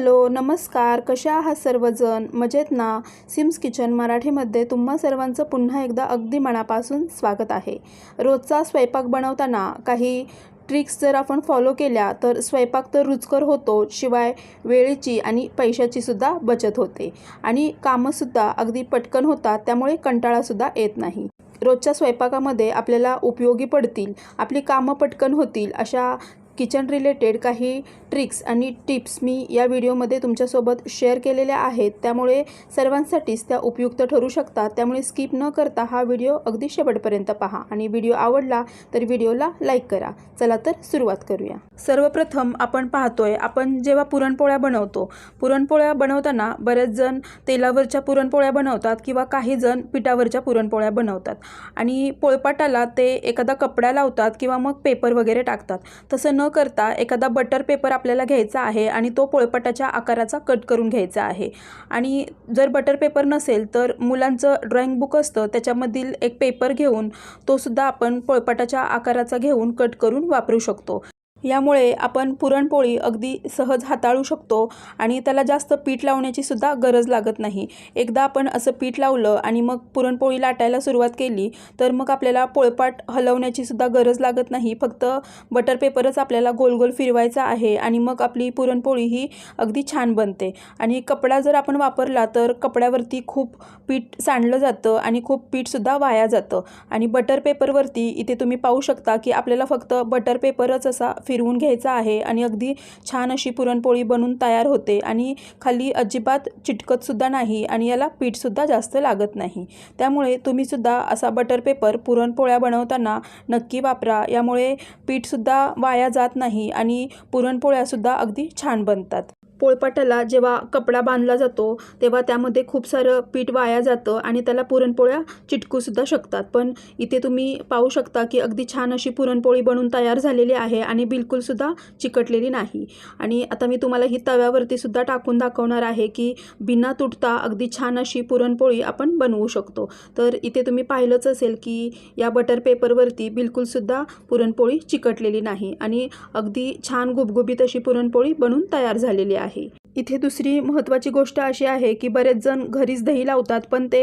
Hello नमस्कार. कशा आहात सर्वजण? मजेत ना? सिम्स किचन मराठीमध्ये तुम्हा सर्वांचं पुन्हा एकदा अगदी मनापासून स्वागत आहे. रोजचा स्वयंपाक बनवताना काही ट्रिक्स जर आपण फॉलो केल्या तर स्वयंपाक तर रुचकर होतो शिवाय वेळेची आणि पैशाचीसुद्धा बचत होते. आणि कामंसुद्धा अगदी पटकन होतात त्यामुळे कंटाळासुद्धा येत नाही. रोजच्या स्वयंपाकामध्ये आपल्याला उपयोगी पडतील आपली कामं पटकन होतील अशा किचन रिलेटेड काही ट्रिक्स आणि टिप्स मी या व्हिडिओमध्ये तुमच्यासोबत शेअर केलेल्या आहेत. त्यामुळे सर्वांसाठीच त्या उपयुक्त ठरू शकतात. त्यामुळे स्किप न करता हा व्हिडिओ अगदी शेवटपर्यंत पहा. आणि व्हिडिओ आवडला तर व्हिडिओला लाईक करा. चला तर सुरुवात करूया. सर्वप्रथम आपण पाहतोय आपण जेव्हा पुरणपोळ्या बनवतो पुरणपोळ्या बनवताना बरेच जण तेलावरच्या पुरणपोळ्या बनवतात किंवा काही जण पिठावरच्या पुरणपोळ्या बनवतात. आणि पोळपाटाला ते एखादा कपडा लावतात किंवा मग पेपर वगैरे टाकतात. तसं न करता एखादा बटर पेपर आपल्याला घ्यायचा आहे आणि तो पोळपटाच्या आकाराचा कट करून घ्यायचा आहे. आणि जर बटर पेपर नसेल तर मुलांचं ड्रॉइंग बुक असतं त्याच्यामधील एक पेपर घेऊन तो सुद्धा आपण पोळपटाच्या आकाराचा घेऊन कट करून वापरू शकतो. यामुळे आपण पुरणपोळी अगदी सहज हाताळू शकतो आणि त्याला जास्त पीठ लावण्याची सुद्धा गरज लागत नाही. एकदा आपण असं पीठ लावलं आणि मग पुरणपोळी लाटायला सुरुवात केली तर मग आपल्याला पोळपाट हलवण्याची सुद्धा गरज लागत नाही. फक्त बटर पेपरच आपल्याला गोल गोल फिरवायचा आहे आणि मग आपली पुरणपोळी ही अगदी छान बनते. आणि कपडा जर आपण वापरला तर कपड्यावरती खूप पीठ सांडलं जातं आणि खूप पीठसुद्धा वाया जातं. आणि बटर पेपरवरती इथे तुम्ही पाहू शकता की आपल्याला फक्त बटर पेपरच असा फिरवून घ्यायचा आहे आणि अगदी छान अशी पुरणपोळी बनून तयार होते आणि खाली अजिबात चिटकतसुद्धा नाही आणि याला पीठसुद्धा जास्त लागत नाही. त्यामुळे तुम्हीसुद्धा असा बटर पेपर पुरणपोळ्या बनवताना नक्की वापरा. यामुळे पीठसुद्धा वाया जात नाही आणि पुरणपोळ्यासुद्धा अगदी छान बनतात. पोळपाटाला जेव्हा कपडा बांधला जातो तेव्हा त्यामध्ये खूप सारं पीठ वाया जातं आणि त्याला पुरणपोळ्या चिटकूसुद्धा शकतात. पण इथे तुम्ही पाहू शकता की अगदी छान अशी पुरणपोळी बनून तयार झालेली आहे आणि बिलकुलसुद्धा चिकटलेली नाही. आणि आता मी तुम्हाला ही तव्यावरतीसुद्धा टाकून दाखवणार आहे की बिना तुटता अगदी छान अशी पुरणपोळी आपण बनवू शकतो. तर इथे तुम्ही पाहिलंच असेल की या बटर पेपरवरती बिलकुलसुद्धा पुरणपोळी चिकटलेली नाही आणि अगदी छान गुबगुबीत अशी पुरणपोळी बनून तयार झालेली आहे. आहे इथे दुसरी महत्त्वाची गोष्ट अशी आहे की बरेच जण घरीच दही लावतात पण ते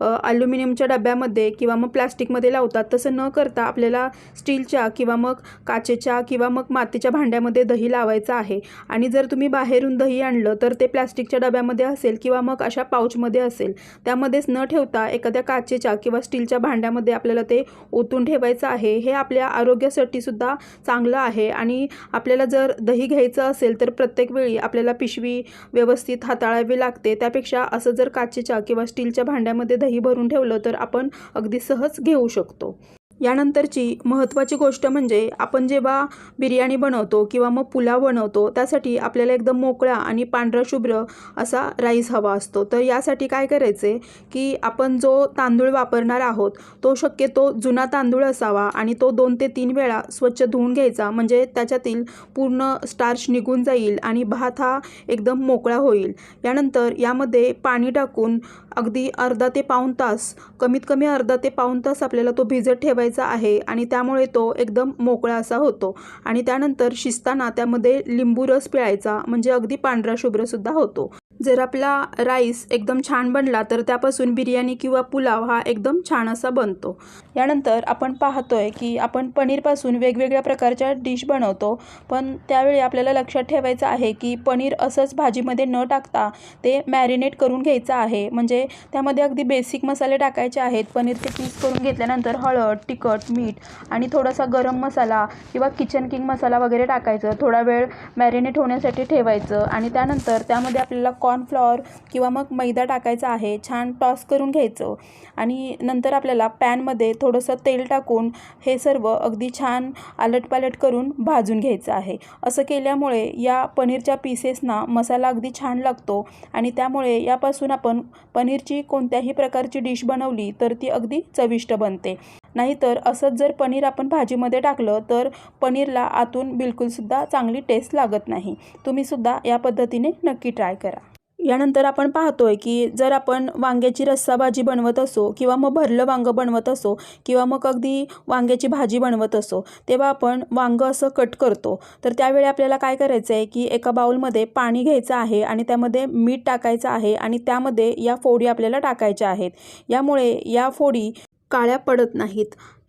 ॲल्युमिनियमच्या डब्यामध्ये किंवा मग प्लास्टिकमध्ये लावतात. तसं न करता आपल्याला स्टीलच्या किंवा मग काचेच्या किंवा मग मातीच्या भांड्यामध्ये दही लावायचं आहे. आणि जर तुम्ही बाहेरून दही आणलं तर ते प्लास्टिकच्या डब्यामध्ये असेल किंवा मग अशा पाऊचमध्ये असेल. त्यामध्येच न ठेवता एखाद्या काचेच्या किंवा स्टीलच्या भांड्यामध्ये आपल्याला ते ओतून ठेवायचं आहे. हे आपल्या आरोग्यासाठी सुद्धा चांगलं आहे. आणि आपल्याला जर दही घ्यायचं असेल तर प्रत्येक वेळी आपल्याला पिशवी व्यवस्थित हाताळावी लागते. त्यापेक्षा असं जर काचेच्या किंवा स्टीलच्या भांड्यामध्ये दही भरून ठेवलं तर आपण अगदी सहज घेऊ शकतो. यानंतरची महत्त्वाची गोष्ट म्हणजे आपण जेव्हा बिर्याणी बनवतो किंवा मग पुलाव बनवतो त्यासाठी आपल्याला एकदम मोकळा आणि पांढरा शुभ्र असा राईस हवा असतो. तर यासाठी काय करायचे की आपण जो तांदूळ वापरणार आहोत तो शक्यतो जुना तांदूळ असावा आणि तो दोन ते तीन वेळा स्वच्छ धुवून घ्यायचा. म्हणजे त्याच्यातील पूर्ण स्टार्च निघून जाईल आणि भात हा एकदम मोकळा होईल. यानंतर यामध्ये पाणी टाकून अगदी अर्धा ते पाऊण तास कमीत कमी अर्धा ते पाऊण तास आपल्याला तो भिजत ठेवायचा आहे आणि त्यामुळे तो एकदम मोकळा असा होतो. आणि त्यानंतर शिजताना त्यामध्ये लिंबू रस पिळायचा म्हणजे अगदी पांढरा शुभ्रसुद्धा होतो. जर आपला राईस एकदम छान बनला तर त्यापासून बिर्याणी किंवा पुलाव हा एकदम छान असा बनतो. यानंतर आपण पाहतोय की आपण पनीरपासून वेगवेगळ्या प्रकारच्या डिश बनवतो पण त्यावेळी आपल्याला लक्षात ठेवायचं आहे की पनीर असंच भाजीमध्ये न टाकता ते मॅरिनेट करून घ्यायचं आहे. म्हणजे त्यामध्ये अगदी बेसिक मसाले टाकायचे आहेत. पनीरचे पीस करून घेतल्यानंतर हळद तिखट मीठ आणि थोडासा गरम मसाला किंवा किचन किंग मसाला वगैरे टाकायचं. थोडा वेळ मॅरिनेट होण्यासाठी ठेवायचं आणि त्यानंतर त्यामध्ये आपल्याला कॉर्नफ्लॉवर किंवा मग मैदा टाकायचा आहे छान टॉस करून घ्यायचं. आणि नंतर आपल्याला पॅनमध्ये थोडंसं तेल टाकून हे सर्व अगदी छान आलटपालट करून भाजून घ्यायचं आहे. असं केल्यामुळे या पनीरच्या पीसेसना मसाला अगदी छान लागतो आणि त्यामुळे यापासून आपण पनीरची कोणत्याही प्रकारची डिश बनवली तर ती अगदी चविष्ट बनते. नाहीतर असंच जर पनीर आपण भाजीमध्ये टाकलं तर पनीरला आतून बिलकुलसुद्धा चांगली टेस्ट लागत नाही. तुम्हीसुद्धा या पद्धतीने नक्की ट्राय करा. यानंतर आपण पाहतोय की जर आपण वांग्याची रस्साभाजी बनवत असो किंवा मग भरलं वांगं बनवत असो किंवा मग अगदी वांग्याची भाजी बनवत असो तेव्हा आपण वांगं असं कट करतो. तर त्यावेळी आपल्याला काय करायचं आहे की एका बाउलमध्ये पाणी घ्यायचं आहे आणि त्यामध्ये मीठ टाकायचं आहे आणि त्यामध्ये या फोडी आपल्याला टाकायच्या आहेत. यामुळे या फोडी काळ्या पडत नाहीत.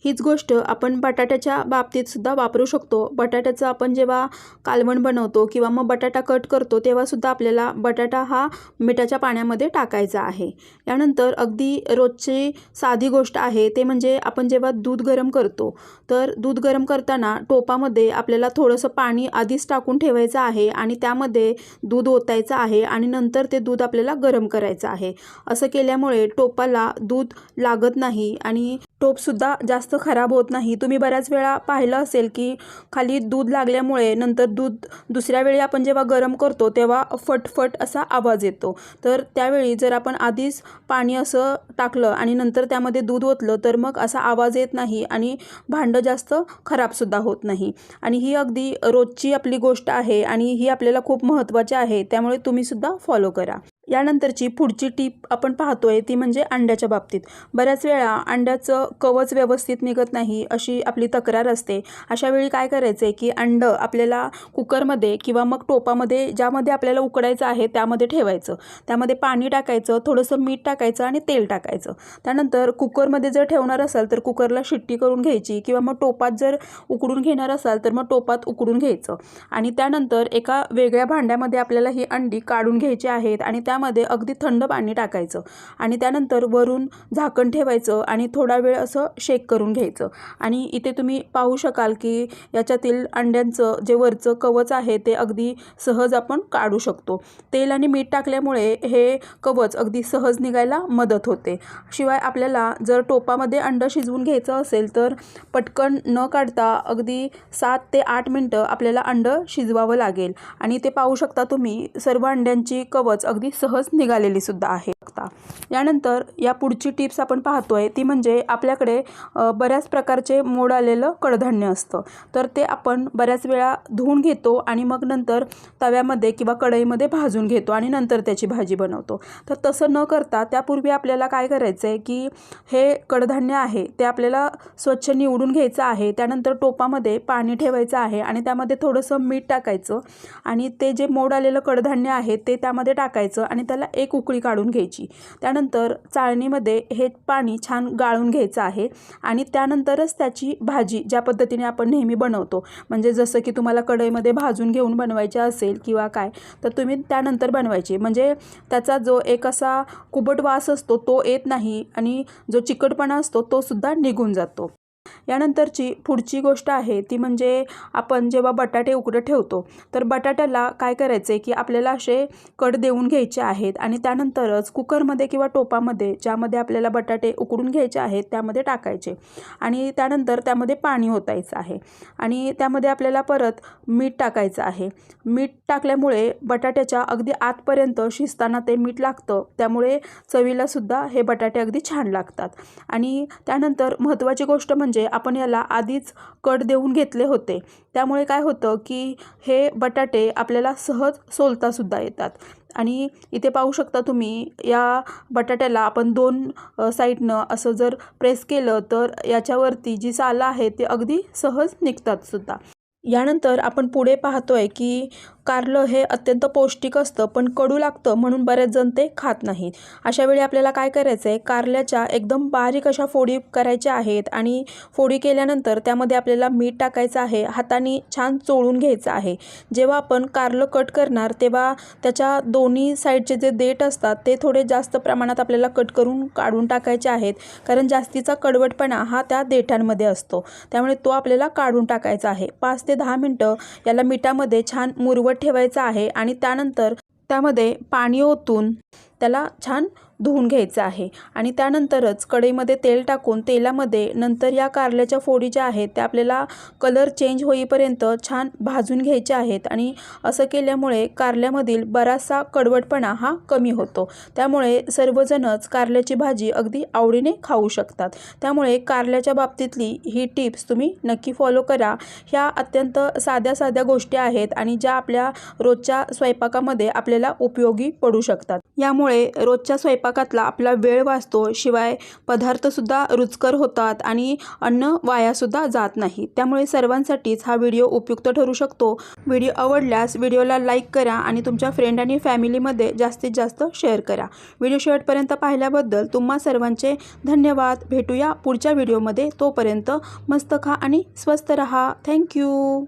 हीच गोष्ट आपण बटाट्याच्या बाबतीत सुद्धा वापरू शकतो. बटाट्याचं आपण जेव्हा कालवण बनवतो किंवा मग बटाटा कट करतो तेव्हासुद्धा आपल्याला बटाटा हा मिठाच्या पाण्यामध्ये टाकायचा आहे. यानंतर अगदी रोजची साधी गोष्ट आहे ते म्हणजे आपण जेव्हा दूध गरम करतो तर दूध गरम करताना टोपामध्ये आपल्याला थोडंसं पाणी आधीच टाकून ठेवायचं आहे आणि त्यामध्ये दूध ओतायचं आहे आणि नंतर ते दूध आपल्याला गरम करायचं आहे. असं केल्यामुळे टोपाला दूध लागत नाही आणि टोपसुद्धा जास्त खराब होत नाही. तुम्ही बऱ्याच वेळा पाहिलं असेल की खाली दूध लागल्यामुळे नंतर दूध दुसऱ्या वेळी आपण जेव्हा गरम करतो तेव्हा फटफट असा आवाज येतो. तर त्यावेळी जर आपण आधीच पाणी असं टाकलं आणि नंतर त्यामध्ये दूध ओतलं तर मग असा आवाज येत नाही आणि भांडं जास्त खराबसुद्धा होत नाही. आणि ही अगदी रोजची आपली गोष्ट आहे आणि ही आपल्याला खूप महत्त्वाची आहे त्यामुळे तुम्हीसुद्धा फॉलो करा. यानंतरची पुढची टीप आपण पाहतोय ती म्हणजे अंड्याच्या बाबतीत. बऱ्याच वेळा अंड्याचं कवच व्यवस्थित निघत नाही अशी आपली तक्रार असते. अशा वेळी काय करायचं आहे की अंडं आपल्याला कुकरमध्ये किंवा मग टोपामध्ये ज्यामध्ये आपल्याला उकडायचं आहे त्यामध्ये ठेवायचं. त्यामध्ये पाणी टाकायचं थोडंसं मीठ टाकायचं आणि तेल टाकायचं. त्यानंतर कुकरमध्ये जर ठेवणार असाल तर कुकरला शिट्टी करून घ्यायची किंवा मग टोपात जर उकडून घेणार असाल तर मग टोपात उकडून घ्यायचं. आणि त्यानंतर एका वेगळ्या भांड्यामध्ये आपल्याला ही अंडी काढून घ्यायची आहेत आणि त्या त्यामध्ये अगदी थंड पाणी टाकायचं आणि त्यानंतर वरून झाकण ठेवायचं आणि थोडा वेळ असं शेक करून घ्यायचं. आणि इथे तुम्ही पाहू शकाल की याच्यातील अंड्यांचं जे वरचं कवच आहे ते अगदी सहज आपण काढू शकतो. तेल आणि मीठ टाकल्यामुळे हे कवच अगदी सहज निघायला मदत होते. शिवाय आपल्याला जर टोपामध्ये अंडं शिजवून घ्यायचं असेल तर पटकन न काढता अगदी सात ते आठ मिनटं आपल्याला अंडं शिजवावं लागेल. आणि ते पाहू शकता तुम्ही सर्व अंड्यांची कवच अगदी सहज निघालेली सुद्धा आहे. यानंतर या पुढची टिप्स आपण पाहतोय ती म्हणजे आपल्याकडे बऱ्याच प्रकारचे मोड आलेलं कडधान्य असतं. तर ते आपण बऱ्याच वेळा धुवून घेतो आणि मग नंतर तव्यामध्ये किंवा कढईमध्ये भाजून घेतो आणि नंतर त्याची भाजी बनवतो. तर तसं न करता त्यापूर्वी आपल्याला काय करायचं आहे की हे कडधान्य आहे ते आपल्याला स्वच्छ निवडून घ्यायचं आहे त्यानंतर टोपामध्ये पाणी ठेवायचं आहे आणि त्यामध्ये थोडंसं मीठ टाकायचं आणि ते जे मोड आलेलं कडधान्य आहे ते त्यामध्ये टाकायचं आणि त्याला एक उकळी काढून घ्यायची. त्यानंतर चाळणीमध्ये हे पाणी छान गाळून घ्यायचं आहे आणि त्यानंतरच त्याची भाजी ज्या पद्धतीने आपण नेहमी बनवतो. म्हणजे जसं की तुम्हाला कढईमध्ये भाजून घेऊन बनवायचे असेल किंवा काय तर तुम्ही त्यानंतर बनवायची. म्हणजे त्याचा जो एक असा कुबट वास असतो तो येत नाही आणि जो चिकटपणा असतो तो सुद्धा निघून जातो. यानंतरची पुढची गोष्ट आहे ती म्हणजे आपण जेव्हा बटाटे उकडं ठेवतो तर बटाट्याला काय करायचं आहे की आपल्याला असे कड देऊन घ्यायचे आहेत आणि त्यानंतरच कुकरमध्ये किंवा टोपामध्ये ज्यामध्ये आपल्याला बटाटे उकडून घ्यायचे आहेत त्यामध्ये टाकायचे आणि त्यानंतर त्यामध्ये पाणी ओतायचं आहे आणि त्यामध्ये आपल्याला परत मीठ टाकायचं आहे. मीठ टाकल्यामुळे बटाट्याच्या अगदी आतपर्यंत शिजताना ते मीठ लागतं त्यामुळे चवीलासुद्धा हे बटाटे अगदी छान लागतात. आणि त्यानंतर महत्त्वाची गोष्ट म्हणजे म्हणजे आपण याला आधीच कट देऊन घेतले होते. त्यामुळे काय होतं की हे बटाटे आपल्याला सहज सोलतासुद्धा येतात. आणि इथे पाहू शकता तुम्ही या बटाट्याला आपण दोन साईडनं असं जर प्रेस केलं तर याच्यावरती जी सालं आहे ते अगदी सहज निघतात सुद्धा. यानंतर आपण पुढे पाहतोय की कारलं हे अत्यंत पौष्टिक असतं पण कडू लागतं म्हणून बरेच जण ते खात नाहीत. अशा वेळी आपल्याला काय करायचं आहे कारल्याच्या एकदम बारीक अशा फोडी करायच्या आहेत आणि फोडी केल्यानंतर त्यामध्ये आपल्याला मीठ टाकायचं आहे हाताने छान चोळून घ्यायचं आहे. जेव्हा आपण कारलं कट करणार तेव्हा त्याच्या दोन्ही साईडचे जे देठ असतात ते थोडे जास्त प्रमाणात आपल्याला कट करून काढून टाकायचे आहेत कारण जास्तीचा कडवटपणा हा त्या देठांमध्ये असतो. त्यामुळे तो आपल्याला काढून टाकायचा आहे. पाच ते दहा मिनटं याला मिठामध्ये छान मुरवट ठेवायचं आहे आणि त्यानंतर त्यामध्ये पाणी ओतून त्याला छान धुवून घ्यायचं आहे. आणि त्यानंतरच कढईमध्ये तेल टाकून तेलामध्ये नंतर या कारल्याच्या फोडी ज्या आहेत त्या आपल्याला कलर चेंज होईपर्यंत छान भाजून घ्यायचे आहेत. आणि असं केल्यामुळे कारल्यामधील बराचसा कडवटपणा हा कमी होतो. त्यामुळे सर्वजणच कारल्याची भाजी अगदी आवडीने खाऊ शकतात. त्यामुळे कारल्याच्या बाबतीतली ही टिप्स तुम्ही नक्की फॉलो करा. ह्या अत्यंत साध्या साध्या गोष्टी आहेत आणि ज्या आपल्या रोजच्या स्वयंपाकामध्ये आपल्याला उपयोगी पडू शकतात. यामुळे रोजच्या स्वयंपाकातला आपला वेळ वाचतो. शिवाय पदार्थसुद्धा रुचकर होतात आणि अन्न वायासुद्धा जात नाही. त्यामुळे सर्वांसाठीच हा व्हिडिओ उपयुक्त ठरू शकतो. व्हिडिओ आवडल्यास व्हिडिओला लाईक करा आणि तुमच्या फ्रेंड आणि फॅमिलीमध्ये जास्तीत जास्त शेअर करा. व्हिडिओ शेवटपर्यंत पाहिल्याबद्दल तुम्हा सर्वांचे धन्यवाद. भेटूया पुढच्या व्हिडिओमध्ये. तोपर्यंत मस्त खा आणि स्वस्त रहा. थँक्यू.